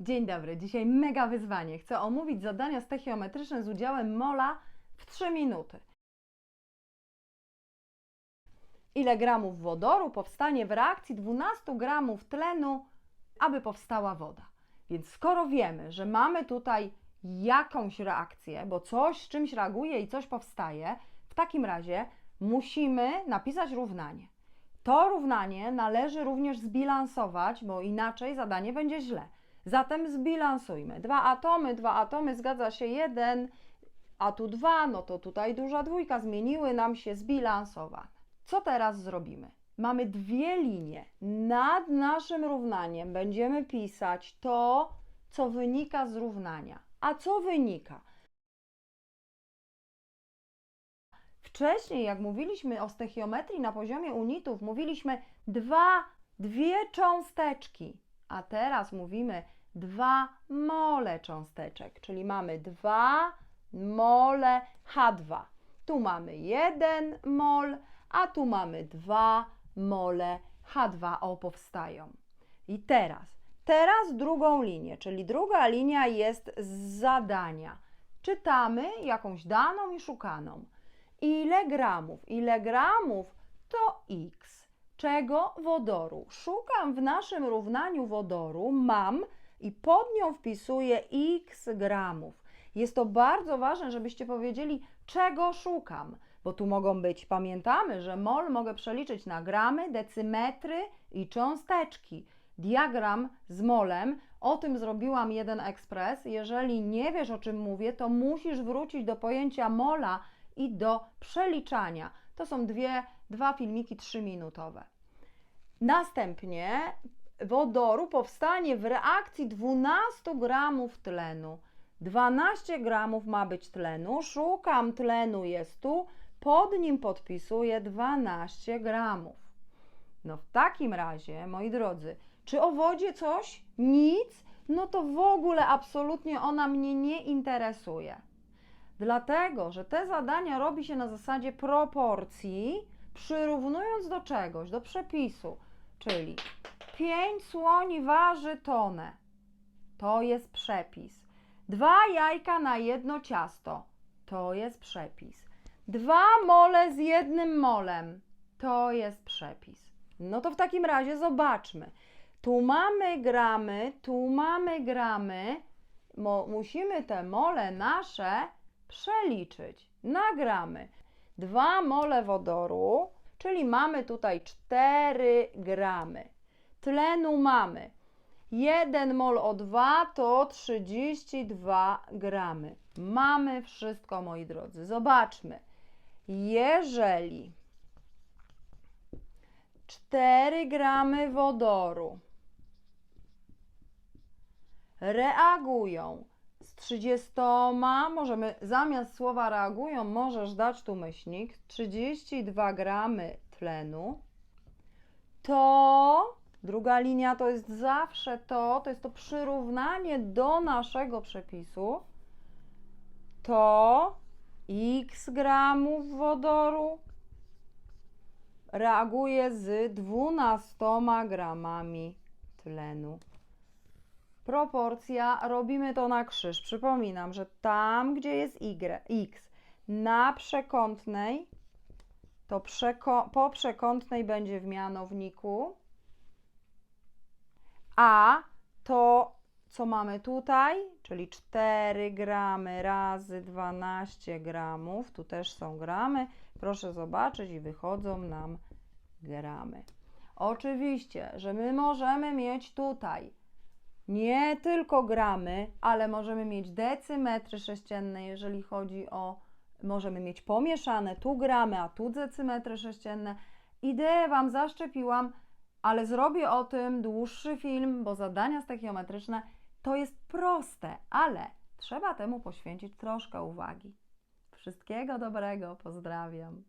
Dzień dobry, dzisiaj mega wyzwanie. Chcę omówić zadania stechiometryczne z udziałem mola w 3 minuty. Ile gramów wodoru powstanie w reakcji 12 gramów tlenu, aby powstała woda? Więc skoro wiemy, że mamy tutaj jakąś reakcję, bo coś z czymś reaguje i coś powstaje, w takim razie musimy napisać równanie. To równanie należy również zbilansować, bo inaczej zadanie będzie źle. Zatem zbilansujmy. Dwa atomy, dwa atomy, zgadza się jeden, a tu dwa, no to tutaj duża dwójka, zmieniły nam się zbilansowane. Co teraz zrobimy? Mamy dwie linie. Nad naszym równaniem będziemy pisać to, co wynika z równania. A co wynika? Wcześniej, jak mówiliśmy o stechiometrii na poziomie unitów, mówiliśmy dwa, dwie cząsteczki, a teraz mówimy dwa mole cząsteczek, czyli mamy dwa mole H2. Tu mamy jeden mol, a tu mamy dwa mole H2O powstają. I teraz, teraz drugą linię, czyli druga linia jest z zadania. Czytamy jakąś daną i szukaną. Ile gramów? Ile gramów to x. Czego? Wodoru. Szukam w naszym równaniu wodoru, mam i pod nią wpisuję x gramów. Jest to bardzo ważne, żebyście powiedzieli, czego szukam, bo tu mogą być, pamiętamy, że mol mogę przeliczyć na gramy, decymetry i cząsteczki. Diagram z molem, o tym zrobiłam jeden ekspres. Jeżeli nie wiesz, o czym mówię, to musisz wrócić do pojęcia mola i do przeliczania. To są dwie, dwa filmiki trzyminutowe. Następnie wodoru powstanie w reakcji 12 gramów tlenu. 12 gramów ma być tlenu. Szukam tlenu, jest tu. Pod nim podpisuję 12 gramów. No w takim razie, moi drodzy, czy o wodzie coś? Nic? No to w ogóle absolutnie ona mnie nie interesuje. Dlatego, że te zadania robi się na zasadzie proporcji, przyrównując do czegoś, do przepisu. Czyli 5 słoni waży tonę. To jest przepis. Dwa jajka na jedno ciasto. To jest przepis. Dwa mole z jednym molem. To jest przepis. No to w takim razie zobaczmy. Tu mamy gramy, tu mamy gramy. Mo, musimy te mole nasze przeliczyć na gramy. Dwa mole wodoru, czyli mamy tutaj 4 gramy. Tlenu mamy 1 mol O2 to 32 gramy. Mamy wszystko, moi drodzy. Zobaczmy. Jeżeli 4 gramy wodoru reagują z 30, możemy zamiast słowa reagują, możesz dać tu myślnik, 32 gramy tlenu, to druga linia to jest zawsze to, to jest to przyrównanie do naszego przepisu, to x gramów wodoru reaguje z 12 gramami tlenu proporcja, robimy to na krzyż. Przypominam, że tam, gdzie jest y, x na przekątnej, to przeko po przekątnej będzie w mianowniku, a to, co mamy tutaj, czyli 4 gramy razy 12 gramów, tu też są gramy, proszę zobaczyć i wychodzą nam gramy. Oczywiście, że my możemy mieć tutaj nie tylko gramy, ale możemy mieć decymetry sześcienne, jeżeli chodzi o, możemy mieć pomieszane, tu gramy, a tu decymetry sześcienne. Ideę Wam zaszczepiłam, ale zrobię o tym dłuższy film, bo zadania stechiometryczne to jest proste, ale trzeba temu poświęcić troszkę uwagi. Wszystkiego dobrego, pozdrawiam.